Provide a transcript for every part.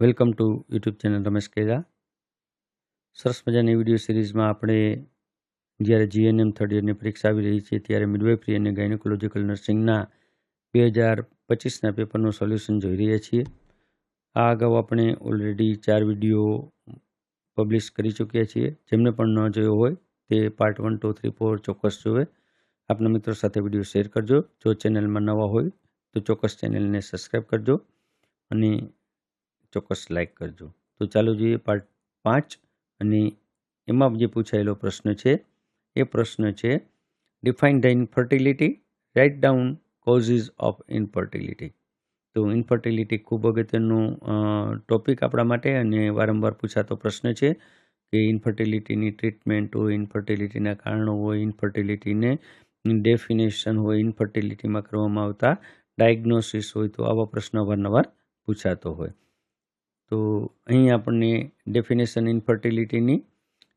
Welcome to YouTube channel Ramesh કેજા સરસ મજાની video સિરીઝમાં આપણે જ્યારે જીએનએમ થર્ડ યરની પરીક્ષા આવી રહી છે ત્યારે મિડવાઇફરી અને ગાયનેકોલોજીકલ નર્સિંગના બે હજાર પચીસના પેપરનું સોલ્યુશન જોઈ રહ્યા છીએ. આ અગાઉ આપણે ઓલરેડી ચાર વીડિયો પબ્લિશ કરી ચૂક્યા છીએ. જેમને પણ ન જોયો હોય તે part one two three four ચોક્કસ જોવે. આપના મિત્રો સાથે વીડિયો શેર કરજો. જો ચેનલમાં નવા હોય તો ચોક્કસ ચેનલને સબસ્ક્રાઈબ કરજો. અને ચોક્કસ લાઇક કરજો. તો ચાલો જોઈએ પાર્ટ પાંચ અને એમાં જે પૂછાયેલો પ્રશ્ન છે, એ પ્રશ્ન છે define the infertility write down causes of infertility તો ઇન્ફર્ટિલિટી ખૂબ અગત્યનું ટોપિક આપણા માટે અને વારંવાર પૂછાતો પ્રશ્ન છે કે ઇન્ફર્ટિલિટીની ટ્રીટમેન્ટ હોય ઇન્ફર્ટિલિટીના કારણો હોય ઇન્ફર્ટિલિટીને ડેફિનેશન હોય ઇન્ફર્ટિલિટીમાં કરવામાં આવતા ડાયગ્નોસિસ હોય તો આવા પ્રશ્નો વારંવાર પૂછાતો હોય. તો અહીં આપણને definition ઇન્ફર્ટિલિટીની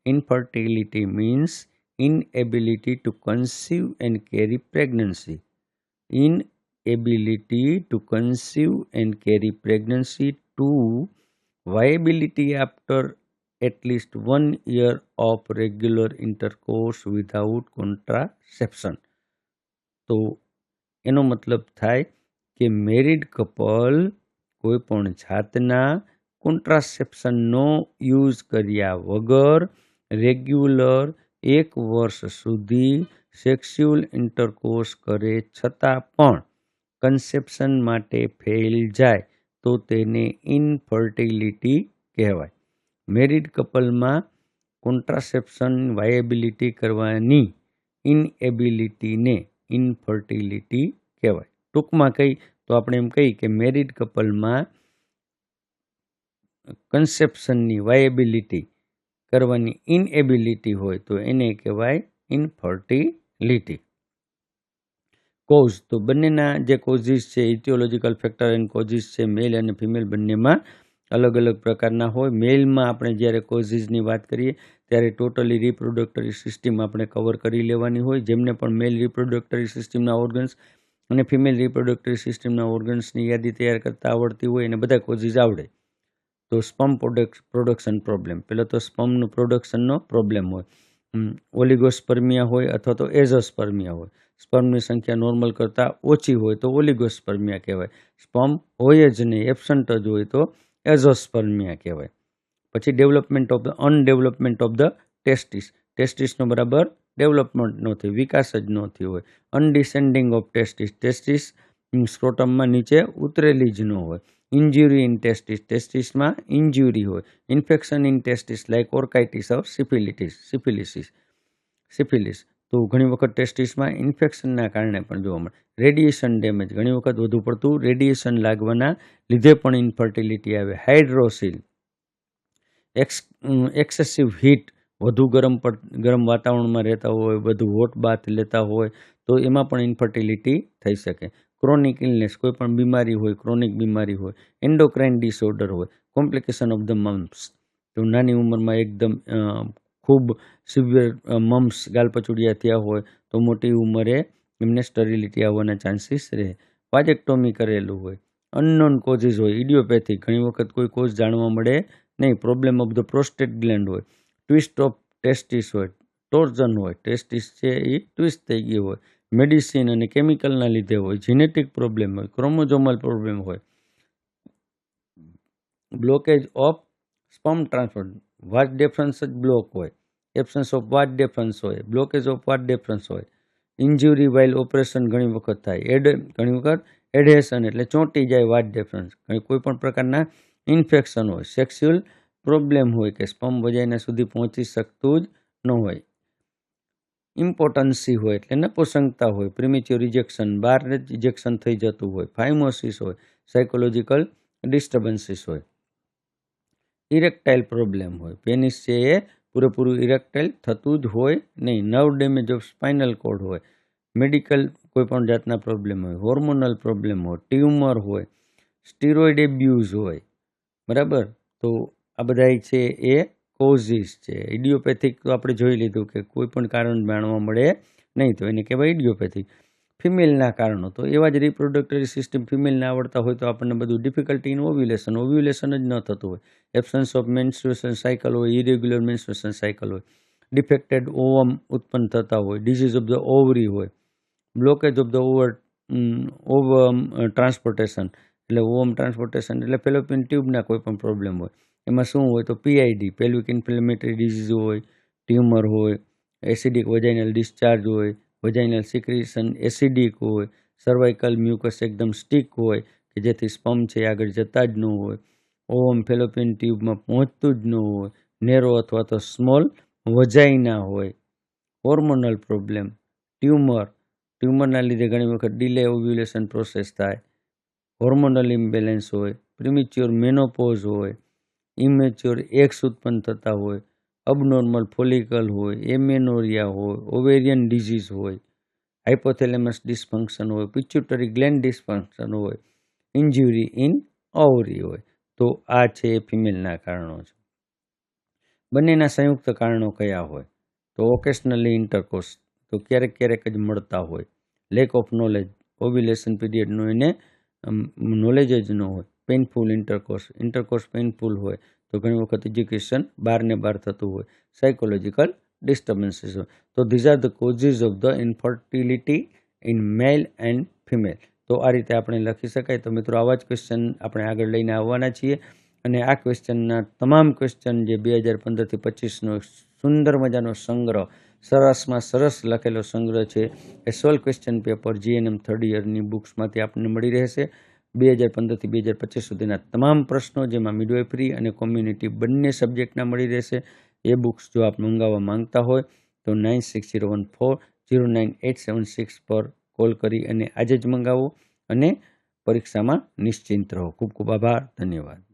infertility means inability to conceive and carry pregnancy inability to conceive and carry pregnancy to viability after at least one year of regular intercourse without contraception તો એનો મતલબ થાય કે મેરિડ કપલ કોઈપણ જાતના કોન્ટ્રાસેપ્શનનો યુઝ કર્યા વગર રેગ્યુલર એક વર્ષ સુધી સેક્સ્યુઅલ ઇન્ટરકોર્સ કરે છતાં પણ કન્સેપ્શન માટે ફેલ જાય તો તેને ઇનફર્ટિલિટી કહેવાય. મેરિડ કપલમાં કોન્ટ્રાસેપ્શન વાયેબિલિટી કરવાની ઇનએબિલિટીને ઇનફર્ટિલિટી કહેવાય. ટૂંકમાં કહી, તો આપણે એમ કહીએ કે મેરિડ કપલમાં કન્સેપ્શનની વાયેબિલિટી કરવાની ઇનએબિલિટી હોય તો એને કહેવાય ઇનફર્ટિલિટી કોઝ તો બંનેના જે કોઝિસ છે ઇથિયોલોજીકલ ફેક્ટર એન્ડ કોઝિસ છે મેલ અને ફિમેલ બંનેમાં અલગ અલગ પ્રકારના હોય. મેલમાં આપણે જ્યારે કોઝિસની વાત કરીએ, ત્યારે ટોટલી રિપ્રોડક્ટરી સિસ્ટમ આપણે કવર કરી લેવાની હોય. જેમને પણ મેલ રિપ્રોડક્ટરી સિસ્ટમના ઓર્ગન્સ અને ફિમેલ રિપ્રોડક્ટરી સિસ્ટમના ઓર્ગન્સની યાદી તૈયાર કરતાં આવડતી હોય અને બધા કોઝિસ આવડે. તો સ્પમ પ્રોડક્ટ, પ્રોડક્શન પ્રોબ્લેમ. પહેલાં તો સ્પમનું પ્રોડક્શનનો પ્રોબ્લેમ હોય. ઓલિગોસ્પર્મિયા હોય અથવા તો એઝોસ્પર્મિયા હોય. સ્પર્મની સંખ્યા નોર્મલ કરતાં ઓછી હોય તો ઓલિગોસ્પર્મિયા કહેવાય. સ્પર્મ હોય જ નહીં, એબસન્ટ જ હોય તો એઝોસ્પર્મિયા કહેવાય. પછી development of the, undevelopment of the testis. ટેસ્ટિસનો બરાબર ડેવલપમેન્ટ નથી વિકાસ જ નથી હોય. Undescending of testis. ટેસ્ટિસ સ્ક્રોટમમાં નીચે ઉતરેલી જ ન હોય. ઇન્જ્યુરી ઇન ટેસ્ટિસ ટેસ્ટિસમાં ઇન્જ્યુરી હોય. Infection in testis like orchitis of syphilitis syphilisis syphilis તો ઘણી વખત ટેસ્ટિસમાં ઇન્ફેક્શનના કારણે પણ જોવા મળે. રેડિયેશન ડેમેજ ઘણી વખત વધુ પડતું રેડિયેશન લાગવાના લીધે પણ ઇન્ફર્ટિલિટી આવે. હાઇડ્રોસિલ એક્સ એક્સેસિવ હીટ વધુ ગરમ ગરમ વાતાવરણમાં રહેતા હોય, વધુ હોટ બાથ લેતા હોય, તો એમાં પણ ઇન્ફર્ટિલિટી થઈ શકે. ક્રોનિક ઇલનેસ કોઈ પણ બીમારી હોય ક્રોનિક બીમારી હોય એન્ડોક્રાઇન ડિસઓર્ડર હોય કોમ્પ્લિકેશન ઓફ ધ મમ્સ તો નાની ઉંમરમાં એકદમ ખૂબ સિવિયર મમ્સ ગાલપચુડિયા થયા હોય, તો મોટી ઉંમરે એમને સ્ટરિલિટી આવવાના ચાન્સીસ રહે. વાજેક્ટોમી કરેલું હોય અનનોન કોઝિસ હોય ઇડિયોપેથી ઘણી વખત કોઈ કોઝ જાણવા મળે નહીં problem of the prostate gland હોય ટ્વિસ્ટ ઓફ ટેસ્ટિસ હોય ટોર્ઝન હોય ટેસ્ટિસ છે એ ટ્વિસ્ટ થઈ ગઈ હોય મેડિસિન અને કેમિકલના લીધે હોય, જીનેટિક પ્રોબ્લેમ હોય, ક્રોમોઝોમલ પ્રોબ્લેમ હોય blockage of sperm transfer vas deferens જ બ્લોક હોય એબસન્સ ઓફ વાટ ડેફરન્સ હોય બ્લોકેજ ઓફ વાટ ડેફરન્સ હોય ઇન્જ્યુરી વાઇલ ઓપરેશન ઘણી વખત થાય, એડ, ઘણી વખત એડહેશન એટલે ચોંટી જાય વાટ ડેફરન્સ કોઈ પણ પ્રકારના ઇન્ફેક્શન હોય સેક્સ્યુઅલ પ્રોબ્લેમ હોય કે સ્પમ વજાઈના સુધી પહોંચી શકતું જ ન હોય. ઇમ્પોર્ટન્સી હોય એટલે નપુસંગતા હોય, પ્રિમિચ્યોર રિજેક્શન બહાર ઇજેક્શન થઈ જતું હોય, ફાઇમોસિસ હોય, સાયકોલોજીકલ ડિસ્ટર્બન્સીસ હોય. ઇરેક્ટાઇલ પ્રોબ્લેમ હોય પેનિસ છે એ પૂરેપૂરું ઇરેક્ટાઇલ થતું જ હોય નહીં nerve damage of spinal cord હોય, મેડિકલ કોઈપણ જાતના પ્રોબ્લેમ હોય, હોર્મોનલ પ્રોબ્લેમ હોય, ટ્યુમર હોય, સ્ટીરોઇડ એબ્યુઝ હોય, બરાબર? તો આ બધા છે એ કોઝિસ છે. ઇડિયોપેથિક તો આપણે જોઈ લીધું કે કોઈ પણ કારણ જાણવા મળે નહીં તો એને કહેવાય ઇડિયોપેથિક. ફિમેલના કારણો તો એવા જ રિપ્રોડક્ટરી સિસ્ટમ ફિમેલને આવડતા હોય તો આપણને બધું ડિફિકલ્ટી ઇન ઓવ્યુલેશન ઓવ્યુલેશન જ ન થતું હોય. એબસન્સ ઓફ મેન્સ્ટ્રુએશન સાયકલ હોય ઇરેગ્યુલર મેન્સ્ટ્રુએશન સાયકલ હોય. ડિફેક્ટેડ ઓવમ ઉત્પન્ન થતા હોય. ડિઝીઝ ઓફ ધ ઓવરી હોય. Blockage of the over ovum transportation એટલે ઓવમ ટ્રાન્સપોર્ટેશન એટલે ફેલોપિયન ટ્યુબના કોઈ પણ પ્રોબ્લેમ હોય. એમાં શું હોય તો પીઆઈડી પેલ્વિક ઇન્ફ્લેમેટરી ડિઝીઝ હોય ટ્યુમર હોય એસિડિક વજાઇનલ ડિસ્ચાર્જ હોય વજાઇનલ સિક્રિશન એસિડિક હોય સર્વાઇકલ મ્યુકસ એકદમ સ્ટીક હોય, કે જેથી સ્પમ છે આગળ જતા જ ન હોય, ઓવમ ફેલોપિયન ટ્યુબમાં પહોંચતું જ ન હોય, નેરો અથવા તો સ્મોલ વજાઇના હોય હોર્મોનલ પ્રોબ્લેમ ટ્યુમર ટ્યુમરના લીધે ઘણી વખત ડિલે ઓવ્યુલેશન પ્રોસેસ થાય હોર્મોનલ ઇમ્બેલેન્સ હોય પ્રિમિચ્યોર મેનોપોઝ હોય ઇમેચ્યોર એક્સ ઉત્પન્ન થતા હોય અબનોર્મલ ફોલિકલ હોય એમેનોરિયા હોય ઓવેરિયન ડિઝીઝ હોય હાઇપોથેલેમસ ડિસ્ફંક્શન હોય પિચ્યુટરી ગ્લેન્ડ ડિસફંક્શન હોય ઇન્જ્યુરી ઇન ઓવરી હોય. તો આ છે એ ફિમેલના કારણો છે. બંનેના સંયુક્ત કારણો કયા હોય? તો ઓકેશનલી ઇન્ટરકોર્સ તો ક્યારેક ક્યારેક જ મળતા હોય. લેક ઓફ નોલેજ ઓવ્યુલેશન પીરિયડનું એને નોલેજ જ ન હોય. પેઇનફુલ ઇન્ટરકોર્સ ઇન્ટરકોર્સ પેઇનફુલ હોય તો ઘણી વખત એજ્યુકેશન બહારને બહાર થતું હોય સાયકોલોજીકલ ડિસ્ટર્બન્સીસ હોય. તો these are the causes of the infertility in male and female તો આ રીતે આપણે લખી શકાય. તો મિત્રો, આવા જ ક્વેશ્ચન આપણે આગળ લઈને આવવાના છીએ. અને આ ક્વેશ્ચનના તમામ ક્વેશ્ચન જે બે હજાર પંદરથી પચીસનો સુંદર મજાનો સંગ્રહ, સરસમાં સરસ લખેલો સંગ્રહ છે. એ solve question paper GNM third યરની બુક્સમાંથી આપણને મળી રહેશે. બે હજાર પંદરથી બે હજાર પચીસ સુધીના તમામ પ્રશ્નો જેમાં મિડવાઇફરી અને કોમ્યુનિટી બંને સબ્જેક્ટના મળી રહેશે. એ બુક્સ જો આપ મંગાવવા માંગતા હોય તો nine six zero one four zero nine eight seven six પર કોલ કરી અને આજે જ મંગાવો અને પરીક્ષામાં નિશ્ચિંત રહો. ખૂબ ખૂબ આભાર. ધન્યવાદ.